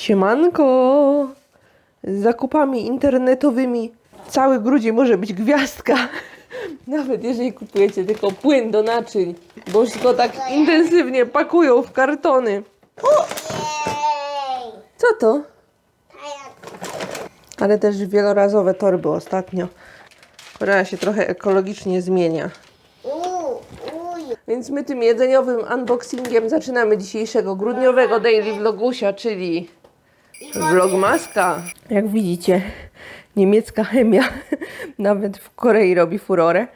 Siemanko! Z zakupami internetowymi cały grudzień może być gwiazdka. Nawet jeżeli kupujecie tylko płyn do naczyń, bo już go tak intensywnie pakują w kartony. Co to? Ale też wielorazowe torby ostatnio. Korea się trochę ekologicznie zmienia. Więc my tym jedzeniowym unboxingiem zaczynamy dzisiejszego grudniowego daily vlogusia, czyli vlogmaska. Jak widzicie, niemiecka chemia nawet w Korei robi furorę.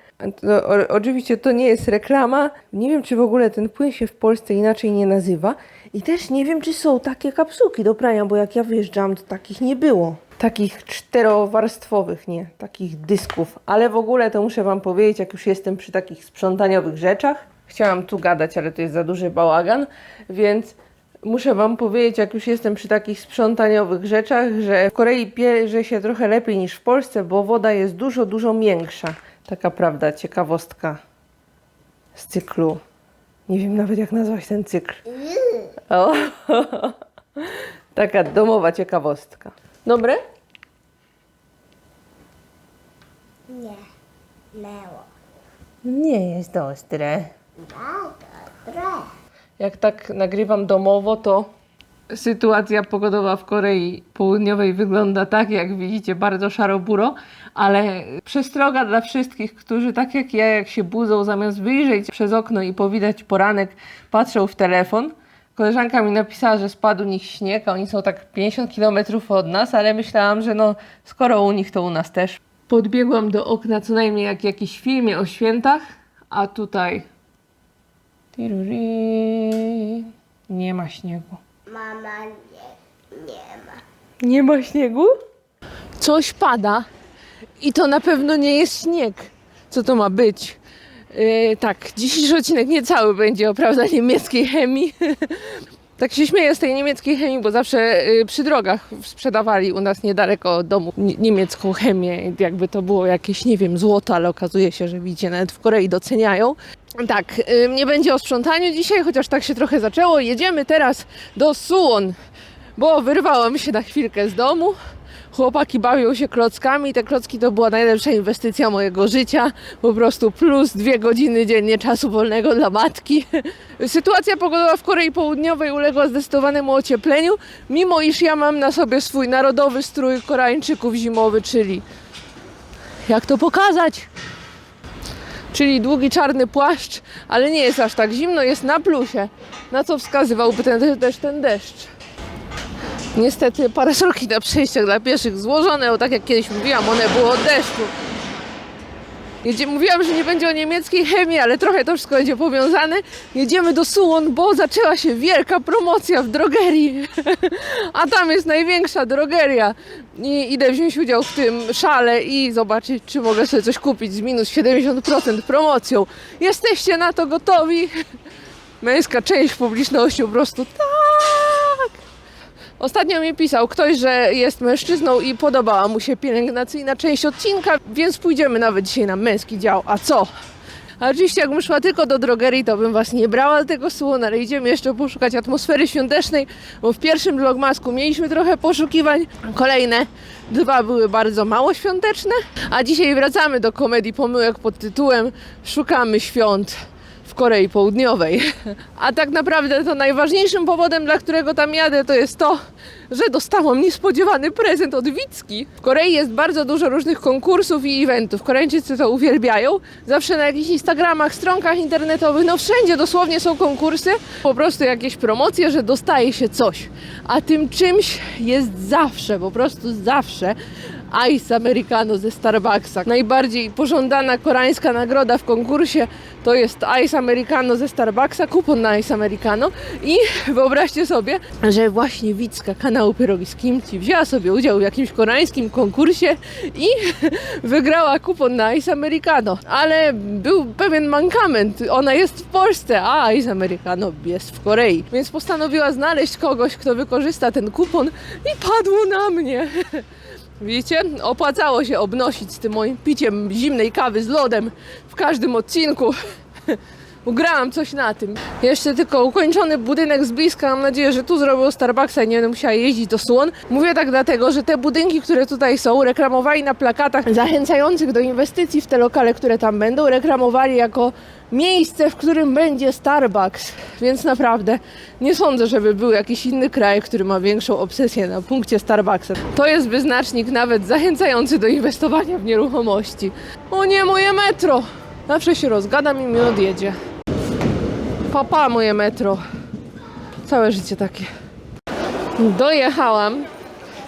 To, o, oczywiście to nie jest reklama. Nie wiem, czy w ogóle ten płyn się w Polsce inaczej nie nazywa. I też nie wiem, czy są takie kapsułki do prania, bo jak ja wyjeżdżałam, to takich nie było. Takich czterowarstwowych, nie, takich dysków. Ale w ogóle to muszę Wam powiedzieć, jak już jestem przy takich sprzątaniowych rzeczach. Chciałam tu gadać, ale to jest za duży bałagan, więc muszę Wam powiedzieć, jak już jestem przy takich sprzątaniowych rzeczach, że w Korei pierze się trochę lepiej niż w Polsce, bo woda jest dużo, dużo miększa. Taka prawda, ciekawostka z cyklu. Nie wiem nawet jak nazwać ten cykl. O, taka domowa ciekawostka. Dobre? Nie. Leło. Nie jest ostre. Dobre. Jak tak nagrywam domowo, to sytuacja pogodowa w Korei Południowej wygląda tak, jak widzicie, bardzo szaro-buro, ale przestroga dla wszystkich, którzy tak jak ja, jak się budzą, zamiast wyjrzeć przez okno i powidać poranek, patrzą w telefon. Koleżanka mi napisała, że spadł u nich śnieg, a oni są tak 50 km od nas, ale myślałam, że no skoro u nich, to u nas też. Podbiegłam do okna co najmniej jak w filmie o świętach, a tutaj Tiruri. Nie ma śniegu. Mama nie, nie ma. Nie ma śniegu? Coś pada i to na pewno nie jest śnieg. Co to ma być? Yy, tak, dzisiejszy odcinek nie cały będzie o prawda niemieckiej chemii. Tak się śmieję z tej niemieckiej chemii, bo zawsze yy, przy drogach sprzedawali u nas niedaleko domu nie- niemiecką chemię. Jakby to było jakieś, nie wiem, złoto, ale okazuje się, że widzicie, nawet w Korei doceniają. Tak, yy, nie będzie o sprzątaniu dzisiaj, chociaż tak się trochę zaczęło. Jedziemy teraz do Suwon bo wyrwałam się na chwilkę z domu. Chłopaki bawią się klockami. Te klocki to była najlepsza inwestycja mojego życia. Po prostu plus dwie godziny dziennie czasu wolnego dla matki. Sytuacja pogodowa w Korei Południowej uległa zdecydowanemu ociepleniu, mimo iż ja mam na sobie swój narodowy strój Koreańczyków zimowy, czyli jak to pokazać? Czyli długi czarny płaszcz, ale nie jest aż tak zimno, jest na plusie. Na co wskazywałby ten, też ten deszcz. Niestety parasolki na przejściach dla pieszych złożone, o tak jak kiedyś mówiłam, one były od deszczu. Jedzie, mówiłam, że nie będzie o niemieckiej chemii, ale trochę to wszystko będzie powiązane. Jedziemy do Suwon, bo zaczęła się wielka promocja w drogerii. A tam jest największa drogeria. I idę wziąć udział w tym szale i zobaczyć, czy mogę sobie coś kupić z minus 70% promocją. Jesteście na to gotowi? Męska część publiczności po prostu tak. Ostatnio mi pisał ktoś, że jest mężczyzną i podobała mu się pielęgnacyjna część odcinka, więc pójdziemy nawet dzisiaj na męski dział. A co? A oczywiście jakbym szła tylko do drogerii, to bym was nie brała tego słona, ale idziemy jeszcze poszukać atmosfery świątecznej, bo w pierwszym vlogmasku mieliśmy trochę poszukiwań, kolejne dwa były bardzo mało świąteczne, a dzisiaj wracamy do komedii pomyłek pod tytułem Szukamy świąt w Korei Południowej. A tak naprawdę to najważniejszym powodem, dla którego tam jadę, to jest to, że dostałam niespodziewany prezent od Wicki. W Korei jest bardzo dużo różnych konkursów i eventów. Koreańczycy to uwielbiają. Zawsze na jakichś Instagramach, stronkach internetowych, no wszędzie dosłownie są konkursy. Po prostu jakieś promocje, że dostaje się coś. A tym czymś jest zawsze, po prostu zawsze Ice Americano ze Starbucksa. Najbardziej pożądana koreańska nagroda w konkursie to jest Ice Americano ze Starbucksa, kupon na Ice Americano i wyobraźcie sobie, że właśnie Wicka kanału Pierogi z Kimchi wzięła sobie udział w jakimś koreańskim konkursie i wygrała kupon na Ice Americano. Ale był pewien mankament. Ona jest w Polsce, a Ice Americano jest w Korei. Więc postanowiła znaleźć kogoś, kto wykorzysta ten kupon i padło na mnie. Widzicie? Opłacało się obnosić z tym moim piciem zimnej kawy z lodem w każdym odcinku. Ugrałam coś na tym. Jeszcze tylko ukończony budynek z bliska. Mam nadzieję, że tu zrobił Starbucksa i nie będę musiała jeździć do Słon. Mówię tak dlatego, że te budynki, które tutaj są, reklamowali na plakatach zachęcających do inwestycji w te lokale, które tam będą, reklamowali jako miejsce, w którym będzie Starbucks. Więc naprawdę nie sądzę, żeby był jakiś inny kraj, który ma większą obsesję na punkcie Starbucksa. To jest wyznacznik nawet zachęcający do inwestowania w nieruchomości. O nie, moje metro! Zawsze się rozgadam i mi odjedzie. Papa, moje metro. Całe życie takie. Dojechałam.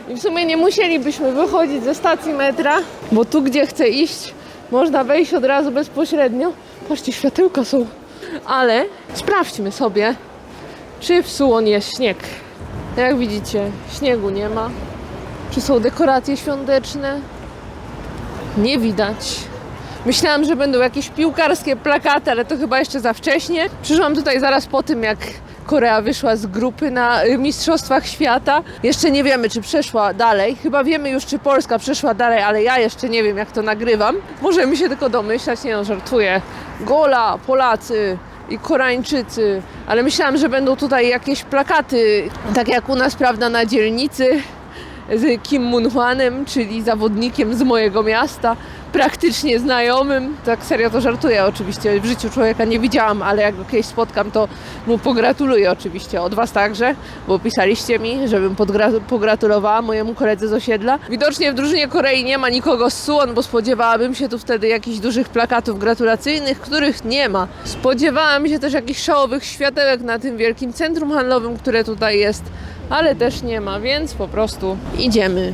I w sumie nie musielibyśmy wychodzić ze stacji metra, bo tu, gdzie chcę iść, można wejść od razu bezpośrednio. Patrzcie, światełka są. Ale sprawdźmy sobie, czy w Sułon jest śnieg. Jak widzicie, śniegu nie ma. Czy są dekoracje świąteczne? Nie widać. Myślałam, że będą jakieś piłkarskie plakaty, ale to chyba jeszcze za wcześnie. Przyszłam tutaj zaraz po tym, jak Korea wyszła z grupy na y, Mistrzostwach Świata. Jeszcze nie wiemy, czy przeszła dalej. Chyba wiemy już, czy Polska przeszła dalej, ale ja jeszcze nie wiem, jak to nagrywam. Możemy się tylko domyślać, nie no, żartuję. Gola, Polacy i Koreańczycy, ale myślałam, że będą tutaj jakieś plakaty, tak jak u nas, prawda, na dzielnicy z Kim Mun-hwanem, czyli zawodnikiem z mojego miasta, praktycznie znajomym. Tak serio to żartuję oczywiście, w życiu człowieka nie widziałam, ale jak go kiedyś spotkam, to mu pogratuluję oczywiście, od Was także, bo pisaliście mi, żebym pogratulowała mojemu koledze z osiedla. Widocznie w drużynie Korei nie ma nikogo z Suwon, bo spodziewałabym się tu wtedy jakichś dużych plakatów gratulacyjnych, których nie ma. Spodziewałam się też jakichś szołowych światełek na tym wielkim centrum handlowym, które tutaj jest, ale też nie ma, więc po prostu idziemy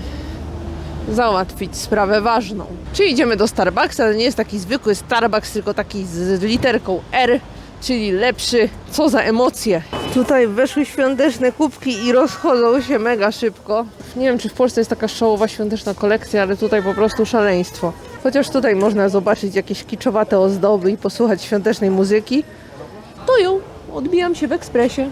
załatwić sprawę ważną. Czy idziemy do Starbucksa, ale nie jest taki zwykły Starbucks, tylko taki z literką R, czyli lepszy. Co za emocje. Tutaj weszły świąteczne kubki i rozchodzą się mega szybko. Nie wiem, czy w Polsce jest taka szołowa świąteczna kolekcja, ale tutaj po prostu szaleństwo. Chociaż tutaj można zobaczyć jakieś kiczowate ozdoby i posłuchać świątecznej muzyki. To ją odbijam się w ekspresie.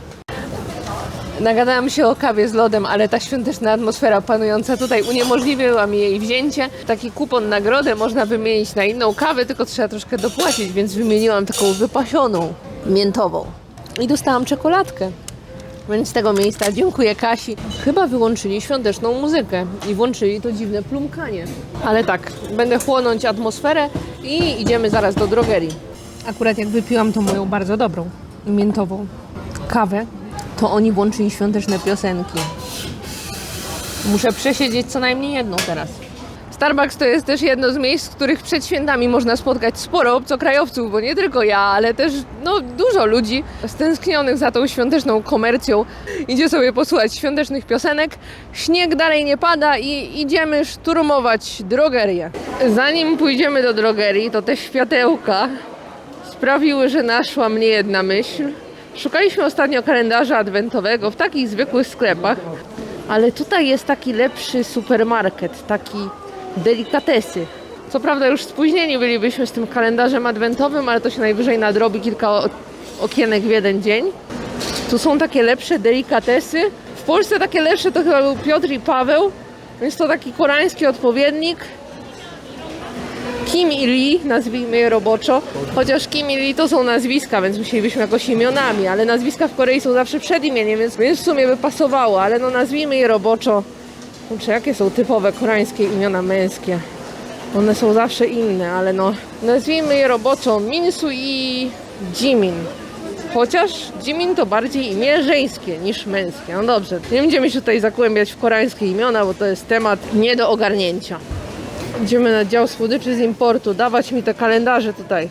Nagadałam się o kawie z lodem, ale ta świąteczna atmosfera panująca tutaj uniemożliwiła mi jej wzięcie. Taki kupon nagrodę można wymienić na inną kawę, tylko trzeba troszkę dopłacić, więc wymieniłam taką wypasioną, miętową. I dostałam czekoladkę. Więc z tego miejsca dziękuję Kasi. Chyba wyłączyli świąteczną muzykę i włączyli to dziwne plumkanie. Ale tak, będę chłonąć atmosferę i idziemy zaraz do drogerii. Akurat jak wypiłam tą moją bardzo dobrą, miętową kawę, to oni włączyli świąteczne piosenki. Muszę przesiedzieć co najmniej jedną teraz. Starbucks to jest też jedno z miejsc, w których przed świętami można spotkać sporo obcokrajowców, bo nie tylko ja, ale też no, dużo ludzi stęsknionych za tą świąteczną komercją. Idzie sobie posłuchać świątecznych piosenek. Śnieg dalej nie pada i idziemy szturmować drogerię. Zanim pójdziemy do drogerii, to te światełka sprawiły, że naszła mnie jedna myśl. Szukaliśmy ostatnio kalendarza adwentowego w takich zwykłych sklepach, ale tutaj jest taki lepszy supermarket, taki delikatesy. Co prawda już spóźnieni bylibyśmy z tym kalendarzem adwentowym, ale to się najwyżej nadrobi kilka okienek w jeden dzień. Tu są takie lepsze delikatesy. W Polsce takie lepsze to chyba był Piotr i Paweł, więc to taki koreański odpowiednik. Kim i Lee, nazwijmy je roboczo. Chociaż Kim i Lee to są nazwiska, więc musielibyśmy jakoś imionami, ale nazwiska w Korei są zawsze przed imieniem, więc, więc w sumie by pasowało, ale no nazwijmy je roboczo. Kurczę, jakie są typowe koreańskie imiona męskie? One są zawsze inne, ale no nazwijmy je roboczo Minsu i Jimin. Chociaż Jimin to bardziej imię żeńskie niż męskie. No dobrze, nie będziemy się tutaj zagłębiać w koreańskie imiona, bo to jest temat nie do ogarnięcia. Idziemy na dział słodyczy z importu. Dawać mi te kalendarze tutaj.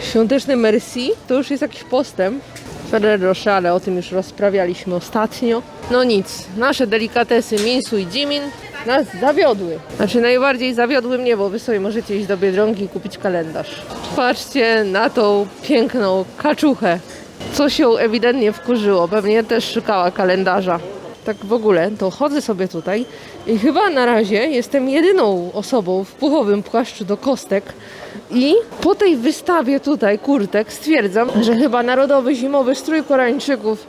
Świąteczny Merci to już jest jakiś postęp. Ferrero Rocher, ale o tym już rozprawialiśmy ostatnio. No nic, nasze delikatesy Minsu i Jimin nas zawiodły. Znaczy najbardziej zawiodły mnie, bo wy sobie możecie iść do Biedronki i kupić kalendarz. Patrzcie na tą piękną kaczuchę. Co się ewidentnie wkurzyło. Pewnie też szukała kalendarza tak w ogóle, to chodzę sobie tutaj i chyba na razie jestem jedyną osobą w puchowym płaszczu do kostek i po tej wystawie tutaj kurtek stwierdzam, że chyba narodowy zimowy strój Koreańczyków,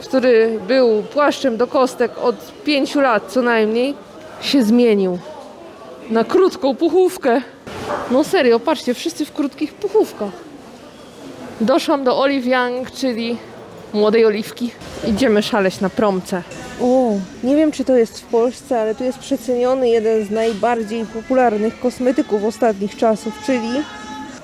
który był płaszczem do kostek od pięciu lat co najmniej, się zmienił na krótką puchówkę. No serio, patrzcie, wszyscy w krótkich puchówkach. Doszłam do Olive Young, czyli młodej oliwki. Idziemy szaleć na promce. O, nie wiem czy to jest w Polsce, ale tu jest przeceniony jeden z najbardziej popularnych kosmetyków ostatnich czasów, czyli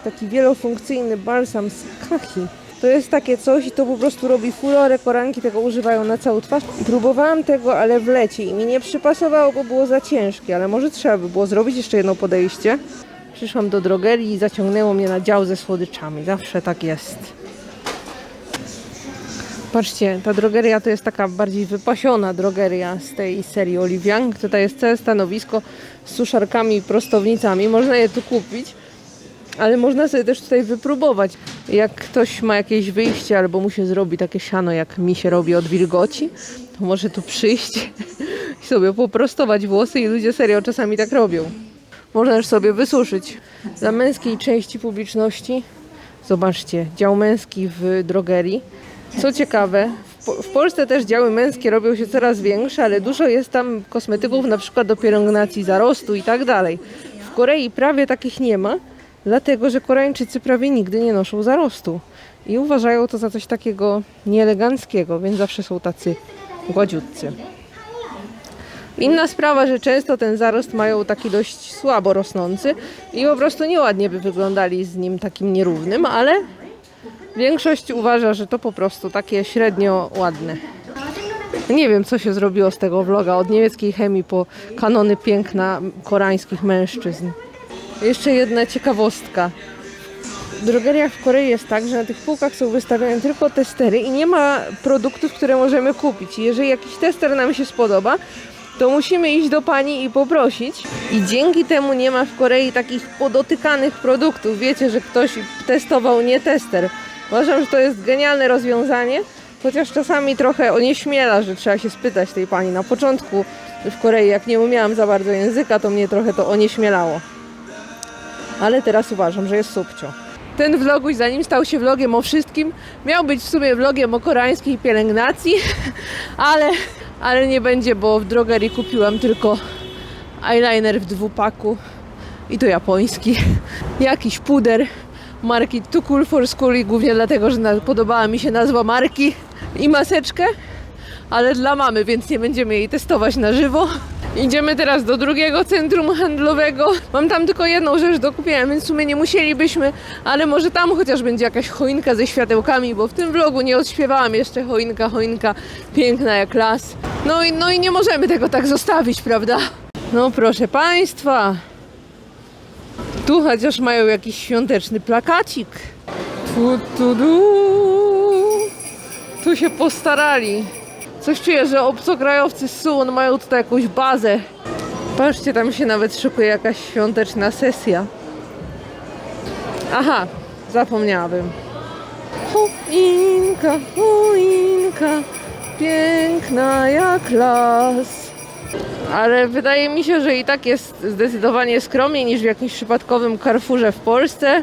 taki wielofunkcyjny balsam z kaki. To jest takie coś i to po prostu robi furorę, koranki tego używają na całą twarz. Próbowałam tego, ale w lecie i mi nie przypasowało, bo było za ciężkie, ale może trzeba by było zrobić jeszcze jedno podejście. Przyszłam do drogerii i zaciągnęło mnie na dział ze słodyczami. Zawsze tak jest. Patrzcie, ta drogeria to jest taka bardziej wypasiona drogeria z tej serii Oliwiang. Tutaj jest całe stanowisko z suszarkami i prostownicami. Można je tu kupić, ale można sobie też tutaj wypróbować. Jak ktoś ma jakieś wyjście albo mu się zrobi takie siano, jak mi się robi od wilgoci, to może tu przyjść i sobie poprostować włosy i ludzie serio czasami tak robią. Można też sobie wysuszyć. Dla męskiej części publiczności, zobaczcie, dział męski w drogerii. Co ciekawe, w, Po- w Polsce też działy męskie robią się coraz większe, ale dużo jest tam kosmetyków na przykład do pielęgnacji zarostu i tak dalej. W Korei prawie takich nie ma, dlatego że Koreańczycy prawie nigdy nie noszą zarostu i uważają to za coś takiego nieeleganckiego, więc zawsze są tacy gładziutcy. Inna sprawa, że często ten zarost mają taki dość słabo rosnący i po prostu nieładnie by wyglądali z nim takim nierównym, ale większość uważa, że to po prostu takie średnio ładne. Nie wiem, co się zrobiło z tego vloga, od niemieckiej chemii po kanony piękna koreańskich mężczyzn. Jeszcze jedna ciekawostka. W drogeriach w Korei jest tak, że na tych półkach są wystawione tylko testery i nie ma produktów, które możemy kupić. Jeżeli jakiś tester nam się spodoba, to musimy iść do pani i poprosić. I dzięki temu nie ma w Korei takich podotykanych produktów. Wiecie, że ktoś testował nie tester. Uważam, że to jest genialne rozwiązanie, chociaż czasami trochę onieśmiela, że trzeba się spytać tej pani. Na początku w Korei, jak nie umiałam za bardzo języka, to mnie trochę to onieśmielało. Ale teraz uważam, że jest subcio. Ten vloguś, zanim stał się vlogiem o wszystkim, miał być w sumie vlogiem o koreańskiej pielęgnacji, ale, ale nie będzie, bo w drogerii kupiłam tylko eyeliner w dwupaku i to japoński. Jakiś puder marki Too Cool for School i głównie dlatego, że podobała mi się nazwa marki i maseczkę, ale dla mamy, więc nie będziemy jej testować na żywo. Idziemy teraz do drugiego centrum handlowego. Mam tam tylko jedną rzecz do kupienia, więc w sumie nie musielibyśmy, ale może tam chociaż będzie jakaś choinka ze światełkami, bo w tym vlogu nie odśpiewałam jeszcze choinka, choinka piękna jak las. No i, no i nie możemy tego tak zostawić, prawda? No proszę Państwa, tu chociaż mają jakiś świąteczny plakacik. Tu, tu, tu. tu się postarali. Coś czuję, że obcokrajowcy z Suwon mają tutaj jakąś bazę. Patrzcie, tam się nawet szykuje jakaś świąteczna sesja. Aha, zapomniałabym. Choinka, choinka, piękna jak las. Ale wydaje mi się, że i tak jest zdecydowanie skromniej niż w jakimś przypadkowym Carrefourze w Polsce.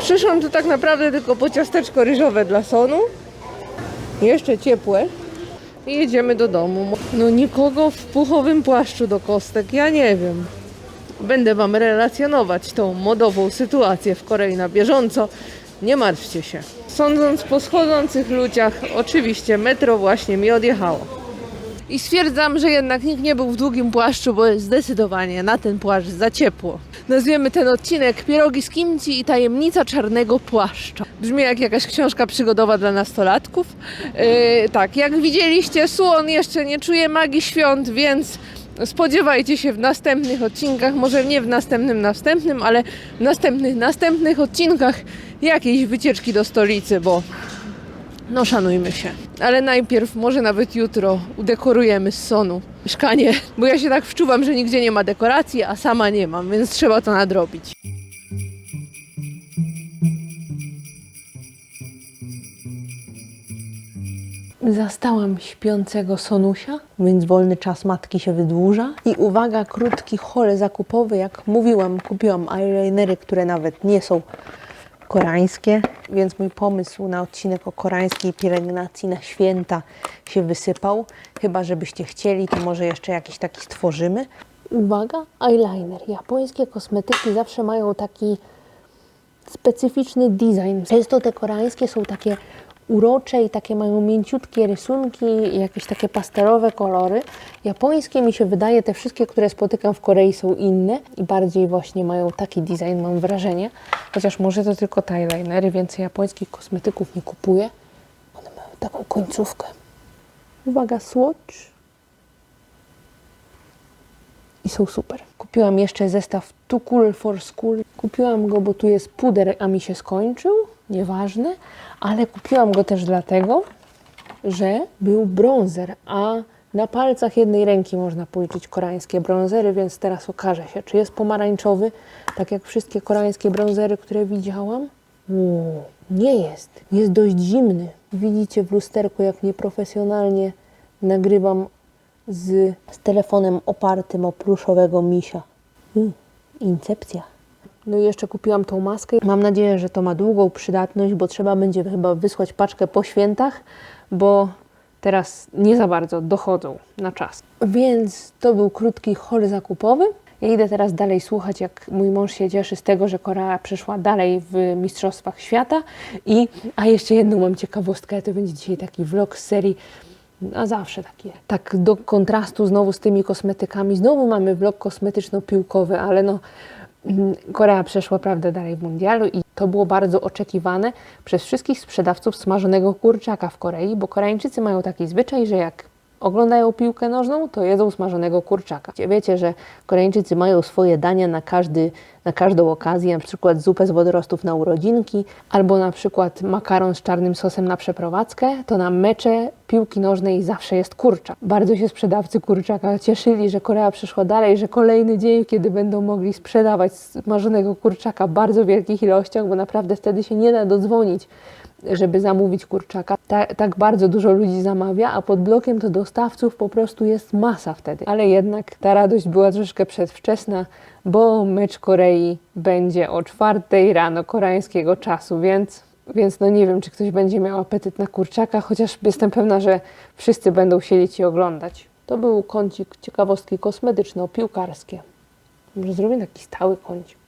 Przyszłam tu tak naprawdę tylko po ciasteczko ryżowe dla Sonu. Jeszcze ciepłe. I jedziemy do domu. No nikogo w puchowym płaszczu do kostek, ja nie wiem. Będę Wam relacjonować tą modową sytuację w Korei na bieżąco. Nie martwcie się. Sądząc po schodzących ludziach, oczywiście metro właśnie mi odjechało. I stwierdzam, że jednak nikt nie był w długim płaszczu, bo jest zdecydowanie na ten płaszcz za ciepło. Nazwiemy ten odcinek Pierogi z kimci i tajemnica czarnego płaszcza. Brzmi jak jakaś książka przygodowa dla nastolatków. Yy, tak, jak widzieliście, Suon jeszcze nie czuje magii świąt, więc spodziewajcie się w następnych odcinkach, może nie w następnym następnym, ale w następnych następnych odcinkach jakiejś wycieczki do stolicy, bo no szanujmy się. Ale najpierw, może nawet jutro, udekorujemy z Sonu mieszkanie, bo ja się tak wczuwam, że nigdzie nie ma dekoracji, a sama nie mam, więc trzeba to nadrobić. Zastałam śpiącego Sonusia, więc wolny czas matki się wydłuża. I uwaga, krótki hol zakupowy. Jak mówiłam, kupiłam eyelinery, które nawet nie są koreańskie, więc mój pomysł na odcinek o koreańskiej pielęgnacji na święta się wysypał. Chyba, żebyście chcieli, to może jeszcze jakiś taki stworzymy. Uwaga, eyeliner. Japońskie kosmetyki zawsze mają taki specyficzny design. Często te koreańskie są takie urocze i takie mają mięciutkie rysunki jakieś takie pastelowe kolory. Japońskie mi się wydaje, te wszystkie, które spotykam w Korei są inne i bardziej właśnie mają taki design, mam wrażenie. Chociaż może to tylko eyelinery, więcej japońskich kosmetyków nie kupuję. One mają taką końcówkę. Uwaga, swatch. I są super. Kupiłam jeszcze zestaw Too Cool for School. Kupiłam go, bo tu jest puder, a mi się skończył. Nieważne. Ale kupiłam go też dlatego, że był bronzer, a na palcach jednej ręki można policzyć koreańskie bronzery, więc teraz okaże się, czy jest pomarańczowy, tak jak wszystkie koreańskie bronzery, które widziałam. Uuu, nie jest. Jest dość zimny. Widzicie w lusterku, jak nieprofesjonalnie nagrywam z, z telefonem opartym o pluszowego misia. Mm, incepcja. No i jeszcze kupiłam tą maskę. Mam nadzieję, że to ma długą przydatność, bo trzeba będzie chyba wysłać paczkę po świętach, bo teraz nie za bardzo dochodzą na czas. Więc to był krótki haul zakupowy. Ja idę teraz dalej słuchać, jak mój mąż się cieszy z tego, że Korea przeszła dalej w Mistrzostwach Świata. I, a jeszcze jedną mam ciekawostkę, to będzie dzisiaj taki vlog z serii a zawsze takie. Tak do kontrastu znowu z tymi kosmetykami. Znowu mamy vlog kosmetyczno-piłkowy, ale no Korea przeszła prawda dalej w mundialu i to było bardzo oczekiwane przez wszystkich sprzedawców smażonego kurczaka w Korei, bo Koreańczycy mają taki zwyczaj, że jak oglądają piłkę nożną, to jedzą smażonego kurczaka. Wiecie, że Koreańczycy mają swoje dania na, każdy, na każdą okazję, na przykład zupę z wodorostów na urodzinki, albo na przykład makaron z czarnym sosem na przeprowadzkę, to na mecze piłki nożnej zawsze jest kurczak. Bardzo się sprzedawcy kurczaka cieszyli, że Korea przeszła dalej, że kolejny dzień, kiedy będą mogli sprzedawać smażonego kurczaka w bardzo wielkich ilościach, bo naprawdę wtedy się nie da dodzwonić żeby zamówić kurczaka. Ta, tak bardzo dużo ludzi zamawia, a pod blokiem to dostawców po prostu jest masa wtedy. Ale jednak ta radość była troszeczkę przedwczesna, bo mecz Korei będzie o czwartej rano koreańskiego czasu, więc, więc no nie wiem, czy ktoś będzie miał apetyt na kurczaka, chociaż jestem pewna, że wszyscy będą siedzieć i oglądać. To był kącik ciekawostki kosmetyczno-piłkarskie. Może zrobię taki stały kącik.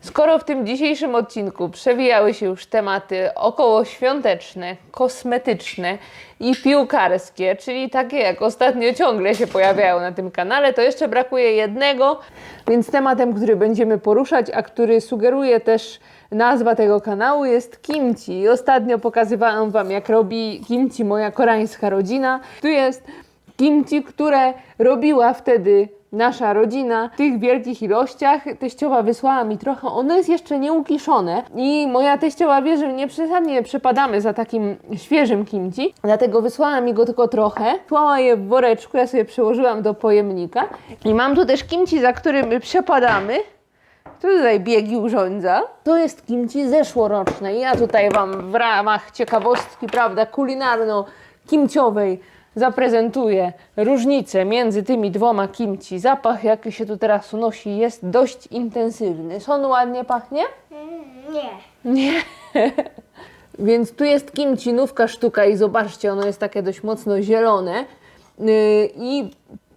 Skoro w tym dzisiejszym odcinku przewijały się już tematy okołoświąteczne, kosmetyczne i piłkarskie, czyli takie jak ostatnio ciągle się pojawiają na tym kanale, to jeszcze brakuje jednego, więc tematem, który będziemy poruszać, a który sugeruje też nazwa tego kanału jest kimchi. I ostatnio pokazywałam Wam, jak robi kimchi moja koreańska rodzina. Tu jest kimchi, które robiła wtedy nasza rodzina w tych wielkich ilościach. Teściowa wysłała mi trochę, ono jest jeszcze nieukiszone i moja teściowa wie, że nie przesadnie przepadamy za takim świeżym kimchi, dlatego wysłała mi go tylko trochę. Słała je w woreczku, ja sobie przełożyłam do pojemnika i mam tu też kimchi, za którym przepadamy. Tutaj biegi urządza? To jest kimchi zeszłoroczne. Ja tutaj Wam w ramach ciekawostki, prawda, kulinarno-kimciowej zaprezentuję różnicę między tymi dwoma kimchi. Zapach, jaki się tu teraz unosi, jest dość intensywny. Son ładnie pachnie? Nie. Nie. Więc tu jest kimchi, nówka sztuka i zobaczcie, ono jest takie dość mocno zielone yy, i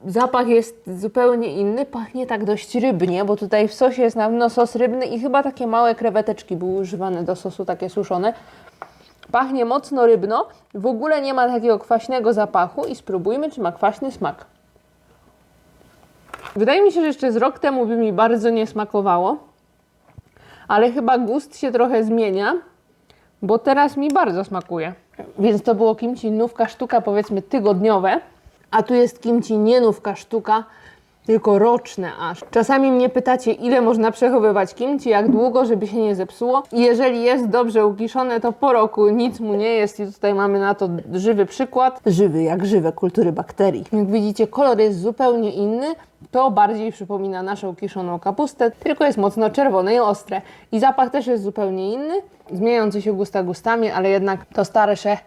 zapach jest zupełnie inny, pachnie tak dość rybnie, bo tutaj w sosie jest na pewno sos rybny i chyba takie małe kreweteczki były używane do sosu, takie suszone. Pachnie mocno rybno, w ogóle nie ma takiego kwaśnego zapachu i spróbujmy, czy ma kwaśny smak. Wydaje mi się, że jeszcze z rok temu by mi bardzo nie smakowało, ale chyba gust się trochę zmienia, bo teraz mi bardzo smakuje. Więc to było kimchi nówka sztuka, powiedzmy tygodniowe, a tu jest kimchi nie nówka sztuka, tylko roczne aż. Czasami mnie pytacie, ile można przechowywać kimchi, jak długo, żeby się nie zepsuło. I jeżeli jest dobrze ukiszone, to po roku nic mu nie jest i tutaj mamy na to żywy przykład. Żywy, jak żywe kultury bakterii. Jak widzicie, kolor jest zupełnie inny. To bardziej przypomina naszą kiszoną kapustę, tylko jest mocno czerwone i ostre. I zapach też jest zupełnie inny, zmieniający się gusta gustami, ale jednak to starsze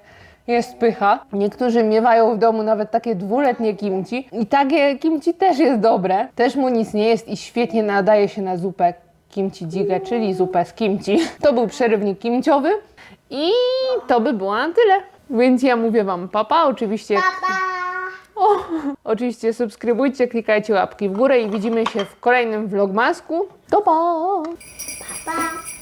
jest pycha. Niektórzy miewają w domu nawet takie dwuletnie kimchi i takie kimchi też jest dobre. Też mu nic nie jest i świetnie nadaje się na zupę kimchi jjigae, czyli zupę z kimchi. To był przerywnik kimciowy i to by było na tyle. Więc ja mówię Wam papa, oczywiście, o, oczywiście subskrybujcie, klikajcie łapki w górę i widzimy się w kolejnym vlogmasku. To pa! Papa.